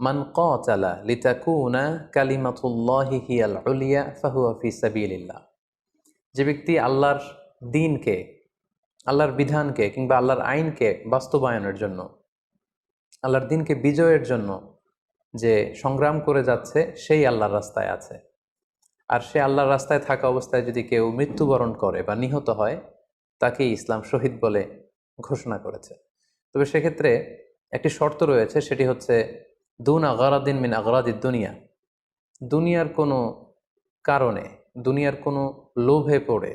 মান কালা লিতাকুনা কালিমাতুল্লাহি সাবিলিল্লাহ। যে ব্যক্তি আল্লাহর দিনকে, আল্লাহর বিধানকে কিংবা আল্লাহর আইনকে বাস্তবায়নের জন্য, আল্লাহর দিনকে বিজয়ের জন্য যে সংগ্রাম করে যাচ্ছে, সেই আল্লাহর রাস্তায় আছে। আর সে আল্লাহর রাস্তায় থাকা অবস্থায় যদি কেউ মৃত্যুবরণ করে বা নিহত হয় তাকে ইসলাম শহীদ বলে ঘোষণা করেছে। তবে সেক্ষেত্রে একটি শর্ত রয়েছে, সেটি হচ্ছে দুন আগারাদিন মিন আগারাদি দুনিয়া। দুনিয়ার কোনো কারণে, দুনিয়ার কোনো লোভে পড়ে,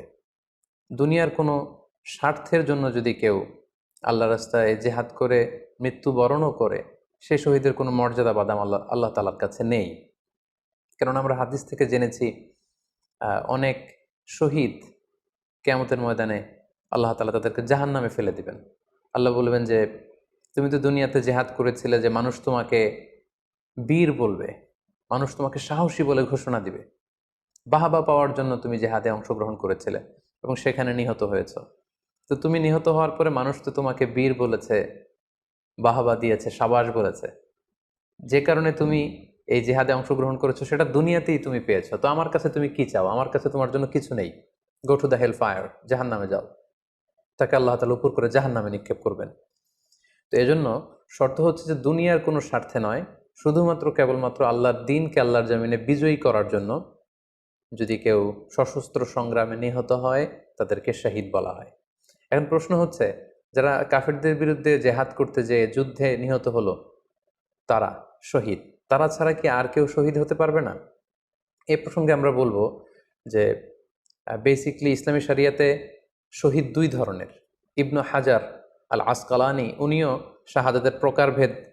দুনিয়ার কোনো স্বার্থের জন্য যদি কেউ আল্লাহ রাস্তায় জেহাদ করে, মৃত্যুবরণও করে, সে শহীদের কোনো মর্যাদা বাদাম আল্লাহ আল্লাহ তালার কাছে নেই। কারণ আমরা হাদিস থেকে জেনেছি অনেক শহীদ কেয়ামতের ময়দানে আল্লাহ তালা তাদেরকে জাহান নামে ফেলে দিবেন। আল্লাহ বলবেন যে, তুমি তো দুনিয়াতে জেহাদ করেছিলে যে মানুষ তোমাকে বীর বলবে, মানুষ তোমাকে সাহসী বলে ঘোষণা দিবে। বাহাবা পাওয়ার জন্য তুমি যে জেহাদে অংশগ্রহণ করেছিলে এবং সেখানে নিহত হয়েছ। তো তুমি নিহত হওয়ার পরে মানুষ তো তোমাকে বীর বলেছে, বাহাবা দিয়েছে, সাবাস বলেছে। যে কারণে তুমি এই জেহাদে অংশগ্রহণ করেছ, সেটা দুনিয়াতেই তুমি পেয়েছ। তো আমার কাছে তুমি কি চাও? আমার কাছে তোমার জন্য কিছু নেই। Go to the hell fire জাহান নামে যাও। তাকে আল্লাহ তালা উপর করে জাহান নামে নিক্ষেপ করবেন। তো এজন্য শর্ত হচ্ছে যে দুনিয়ার কোনো স্বার্থে নয় শুধুমাত্র কেবলমাত্র আল্লাহর দিনকে আল্লাহর জামিনে বিজয়ী করার জন্য যদি কেউ সশস্ত্র সংগ্রামে নিহত হয়, তাদেরকে শহীদ বলা হয়। এখন প্রশ্ন হচ্ছে, যারা কাফেরদের বিরুদ্ধে জেহাদ করতে যে যুদ্ধে নিহত হলো, তারা শহীদ? তারা ছাড়া কি আর কেউ শহীদ হতে পারবে না? এ প্রসঙ্গে আমরা বলব যে বেসিকলি ইসলামী শরিয়াতে শহীদ দুই ধরনের। ইবনু হাজার আল আসকালানি উনিও শাহাদাতের প্রকারভেদ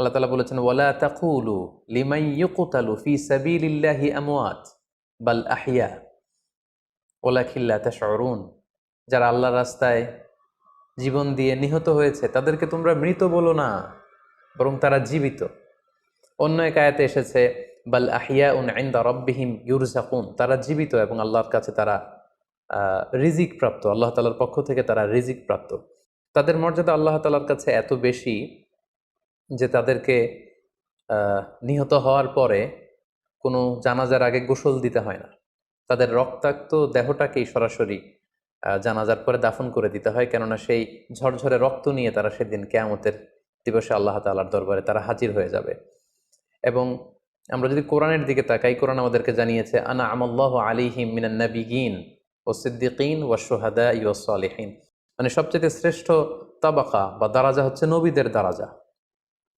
আল্লাহ তালা বলেছেন, ওয়ালা তাকুলু লিমাই ইউকুতালু ফি সাবিলিল্লাহি আমওয়াত বাল আহিয়া ওলা খিল্লা তাশউরুন। যারা আল্লাহর রাস্তায় জীবন দিয়ে নিহত হয়েছে, তাদেরকে তোমরা মৃত বলো না, বরং তারা জীবিত। অন্য এক আয়াতে এসেছে, বাল আহিয়া উন আইন্দা রব্বিহিম ইউরজাকুন তারা জীবিত এবং আল্লাহর কাছে তারা রিজিক প্রাপ্ত। আল্লাহ তালার পক্ষ থেকে তারা রিজিক প্রাপ্ত। তাদের মর্যাদা আল্লাহ তালার কাছে এত বেশি যে তাদেরকে নিহত হওয়ার পরে কোনো জানাজার আগে গোসল দিতে হয় না। তাদের রক্তাক্ত দেহটাকেই সরাসরি জানাজার পরে দাফন করে দিতে হয়। কেননা সেই ঝরঝরে রক্ত নিয়ে তারা সেদিন কেয়ামতের দিবসে আল্লাহ তালার দরবারে তারা হাজির হয়ে যাবে। এবং আমরা যদি কোরআনের দিকে তাকাই, কোরআন আমাদেরকে জানিয়েছে, আনা আমল্লাহ আলিহিম মিনান নাবিগিন ও সিদ্দিকিন ও সোহাদা ইউসালিহীন মানে সবচেয়ে শ্রেষ্ঠ তাবাকা বা দারাজা হচ্ছে নবীদের দারাজা।